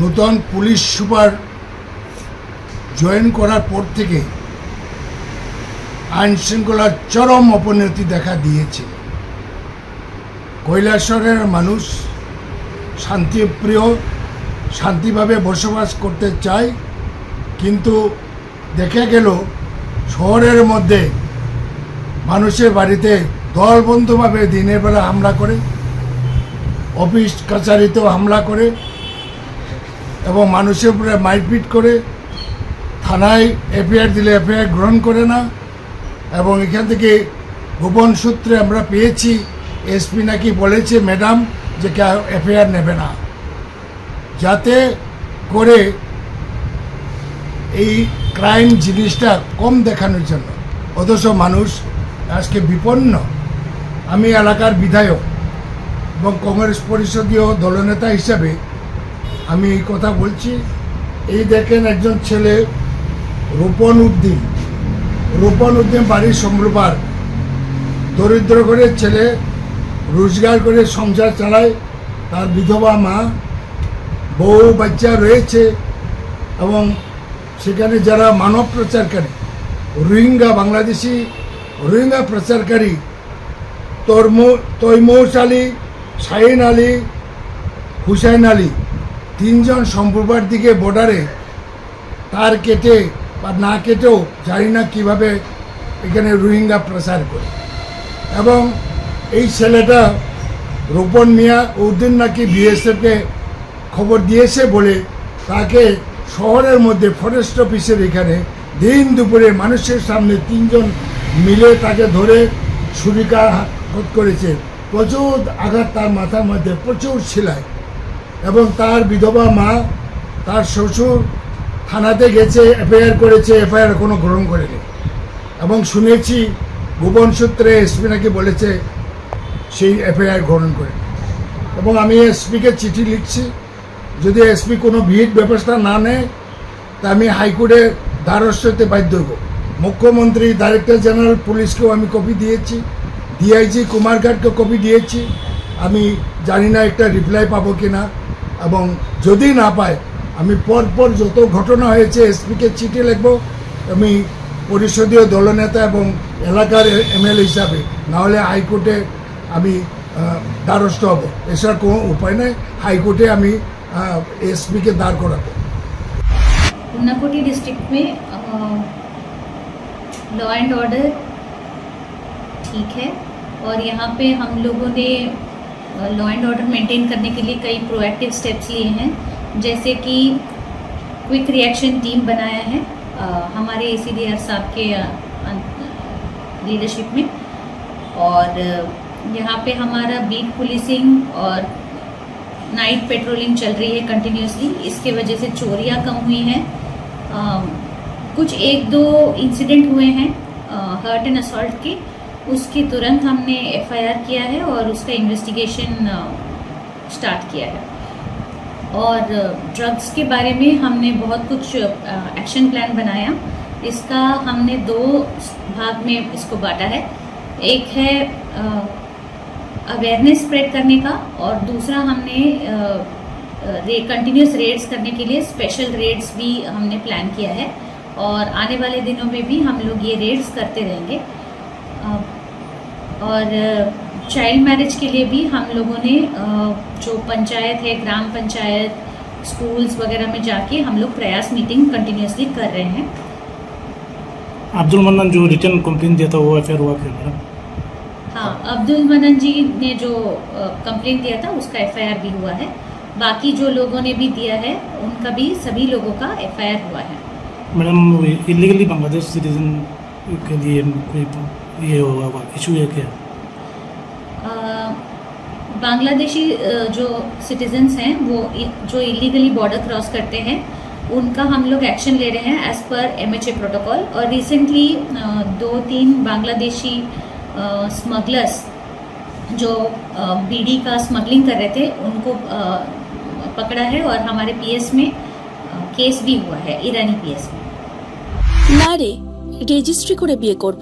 নূতন police super join করার পর থেকে আইন শৃঙ্খলার চরম অবনতি দেখা দিয়েছে। কৈলাসরের মানুষ শান্তিপ্রিয়, শান্তিভাবে বসবাস করতে চায়, কিন্তু দেখা গেল শহরের মধ্যে মানুষের বাড়িতে দলবন্ধভাবে দিনের বেলা হামলা করে, অফিস কাছারিতেও হামলা করে এবং মানুষের উপরে মারপিট করে থানায় এফআইআর দিলে এফআইআর গ্রহণ করে না। এবং এখান থেকে গোপন সূত্রে আমরা পেয়েছি, এসপি নাকি বলেছে, ম্যাডাম, যে এফআইআর নেবে না। যাতে করে এই ক্রাইম জিনিসটা কম দেখানোর জন্য। অথচ মানুষ আজকে বিপন্ন। আমি এলাকার বিধায়ক এবং কংগ্রেস পরিষদীয় দলনেতা হিসাবে আমি এই কথা বলছি, এই দেখেন একজন ছেলে, রূপন উদ্দিন। রূপন উদ্দিন বাড়ির সম্রূপার দরিদ্র করে ছেলে, রোজগার করে সংসার চালায়, তার বিধবা মা, বউ, বাচ্চা রয়েছে, এবং সেখানে যারা মানব প্রচারকারী, রোহিঙ্গা, বাংলাদেশি রোহিঙ্গা প্রচারকারী, তরমু তৈমৌস আলী, শাহিন আলী, হুসাইন আলী তিনজন সম্প্রবার দিকে বর্ডারে তার কেটে বা না কেটেও জানি না কীভাবে এখানে রোহিঙ্গা প্রচার করে। এবং এই ছেলেটা রূপন মিয়া উদ্দিন নাকি বিএসএফকে খবর দিয়েছে বলে তাকে শহরের মধ্যে ফরেস্ট অফিসের এখানে দিন দুপুরে মানুষের সামনে তিনজন মিলে তাকে ধরে ছুরিকাঘাত করেছে। প্রচুর আঘাত তার মাথার মধ্যে, প্রচুর ছিলায় এবং তার বিধবা মা, তার শ্বশুর থানাতে গেছে, এফআইআর করেছে, এফআইআর কোনো গ্রহণ করেনি। এবং শুনেছি গোপন সূত্রে এসপি নাকি বলেছে, সেই এফআইআর গ্রহণ করে এবং আমি এসপিকে চিঠি লিখছি, যদি এসপি কোনো ভিড় ব্যবস্থা না নেয়, তা আমি হাইকোর্টে দ্বারস্থ হতে বাধ্য হব। মুখ্যমন্ত্রী, ডাইরেক্টর জেনারেল, পুলিশকেও আমি কপি দিয়েছি, ডিআইজি কুমারঘাটকে কপি দিয়েছি। আমি জানি না একটা রিপ্লাই পাবো কি না এবং যদি না পাই আমি পরপর যত ঘটনা হয়েছে এসপিকে চিঠি লিখব আমি পরিষদীয় দলনেতা এবং এলাকার এমএলএ হিসাবে নাহলে হাইকোর্টে আমি আহ, দ্বারস্থ হব এছাড়া কোনো উপায় নেই হাইকোর্টে আমি এসপিকে দাঁড় করাবো ऊनाकोटी डिस्ट्रिक्ट में लॉ एंड ऑर्डर ठीक है और यहाँ पे हम लोगों ने लॉ एंड ऑर्डर मेंटेन करने के लिए कई प्रोएक्टिव स्टेप्स लिए हैं। जैसे कि क्विक रिएक्शन टीम बनाया है अ, हमारे ए सी साहब के लीडरशिप में। और यहाँ पे हमारा बीट पुलिसिंग और नाइट पेट्रोलिंग चल रही है कंटिन्यूसली इसके वजह से चोरियाँ कम हुई हैं। कुछ एक दो इंसिडेंट हुए हैं हर्ट एंड असॉल्ट के। उसके तुरंत हमने एफआईआर किया है और उसका इन्वेस्टिगेशन स्टार्ट किया है। और ड्रग्स के बारे में हमने बहुत कुछ एक्शन प्लान बनाया। इसका हमने दो भाग में इसको बांटा है। एक है अवेयरनेस स्प्रेड करने का और दूसरा हमने रे कंटिन्यूस रेड्स करने के लिए स्पेशल रेड्स भी हमने प्लान किया है। और आने वाले दिनों में भी हम लोग ये रेड्स करते रहेंगे। और चाइल्ड मैरिज के लिए भी हम लोगों ने जो पंचायत है ग्राम पंचायत स्कूल्स वगैरह में जाके हम लोग प्रयास मीटिंग कंटिन्यूसली कर रहे हैं। अब्दुल मनन जो रिटर्न कंप्लेन दिया था वो एफआईआर हुआ फिर मैडम? हाँ अब्दुल मनन जी ने जो कंप्लेंट दिया था उसका एफआईआर भी हुआ है। बाकी जो लोगों ने भी दिया है उनका भी सभी लोगों का एफआईआर हुआ है। मैडम इलीगली बांग्लादेश सिटीजन के लिए कोई ये होगा इशू है क्या अ, बांग्लादेशी अ, जो सिटीजन्स हैं वो इ- जो इलीगली बॉर्डर क्रॉस करते हैं उनका हम लोग एक्शन ले रहे हैं एज पर एम प्रोटोकॉल और रिसेंटली दो तीन बांग्लादेशी स्मगलर्स जो बीडी का स्मगलिंग कर रहे थे उनको अ, पकड़ा है और हमारे पीएस में अ, केस भी हुआ है ईरानी पीएस में না রে রেজিস্ট্রি করে বিয়ে করব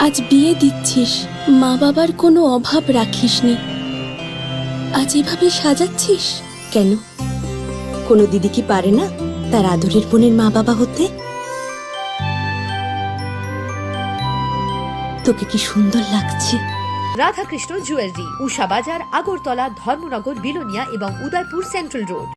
আজ বিয়ে দিচ্ছিস। মা বাবার কোনো অভাব রাখিসনি। আজ এভাবে সাজাচ্ছিস কেন? কোনো দিদি কি পারে না তার আদরের বোনের মা বাবা হতে? তোকে কি সুন্দর লাগছে? রাধাকৃষ্ণ জুয়েলারি, উষা বাজার, আগরতলা, ধর্মনগর, বিলোনিয়া এবং উদয়পুর সেন্ট্রাল রোড।